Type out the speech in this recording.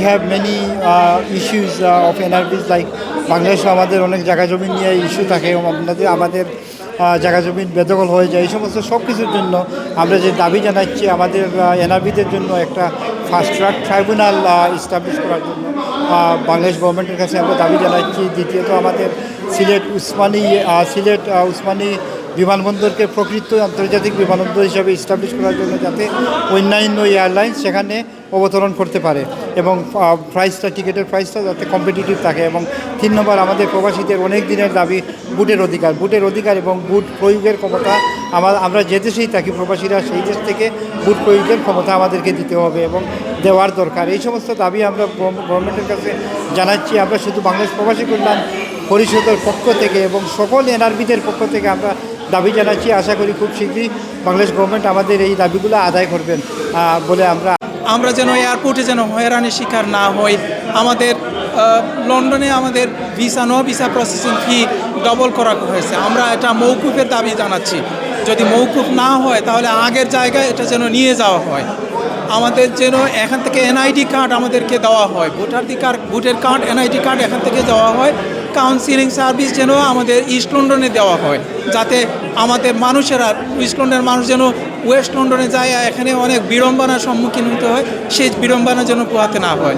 We have many uh, issues uh, of NRBs like বাংলাদেশে আমাদের অনেক জায়গা জমি নিয়ে ইস্যু থাকে আপনাদের আমাদের জায়গা জমি বেদখল হয়ে যায়। এই সমস্ত সব কিছুর জন্য আমরা যে দাবি জানাচ্ছি আমাদের এনআরবিদের জন্য একটা ফাস্ট ট্র্যাক ট্রাইব্যুনাল ইস্টাবলিশ করার জন্য বাংলাদেশ গভর্নমেন্টের কাছে আমরা দাবি জানাচ্ছি। দ্বিতীয়ত আমাদের সিলেট উসমানী সিলেট উসমানী বিমানবন্দরকে প্রকৃত আন্তর্জাতিক বিমানবন্দর হিসাবে ইস্টাবলিশ করার জন্য যাতে অন্যান্য এয়ারলাইন্স সেখানে অবতরণ করতে পারে এবং প্রাইসটা টিকিটের প্রাইসটা যাতে কম্পিটিটিভ থাকে এবং তিন নম্বর আমাদের প্রবাসীদের অনেক দিনের দাবি বুটের অধিকার। বুটের অধিকার এবং বুট প্রয়োগের ক্ষমতা আমার, আমরা যে দেশেই থাকি প্রবাসীরা সেই দেশ থেকে বুট প্রয়োগের ক্ষমতা আমাদেরকে দিতে হবে এবং দেওয়ার দরকার। এই সমস্ত দাবি আমরা গভর্নমেন্টের কাছে জানাচ্ছি। আমরা শুধু বাংলাদেশ প্রবাসী কল্যাণ পরিষদের পক্ষ থেকে এবং সকল এনআরবিদের পক্ষ থেকে আমরা দাবি জানাচ্ছি, আশা করি খুব শীঘ্রই বাংলাদেশ গভর্নমেন্ট আমাদের এই দাবিগুলো আদায় করবেন বলে আমরা আমরা যেন এয়ারপোর্টে যেন হয়রানির শিকার না হই। আমাদের লন্ডনে আমাদের visa no visa processing fee double করা হয়েছে। আমরা এটা মৌকুফের দাবি জানাচ্ছি। যদি মৌকুফ না হয়, তাহলে আগের জায়গায় এটা যেন নিয়ে যাওয়া হয়। আমাদের যেন এখান থেকে এনআইডি কার্ড আমাদেরকে দেওয়া হয়। ভোটার কার্ড ভোটের কার্ড এনআইডি কার্ড এখান থেকে দেওয়া হয়। কাউন্সিলিং সার্ভিস যেন আমাদের ইস্ট লন্ডনে দেওয়া হয়, যাতে আমাদের মানুষেরা ইস্ট লন্ডনের মানুষ যেন ওয়েস্ট লন্ডনে যায় এখানে অনেক বিড়ম্বনার সম্মুখীন হতে হয়, সেই বিড়ম্বনা যেন পোহাতে না হয়।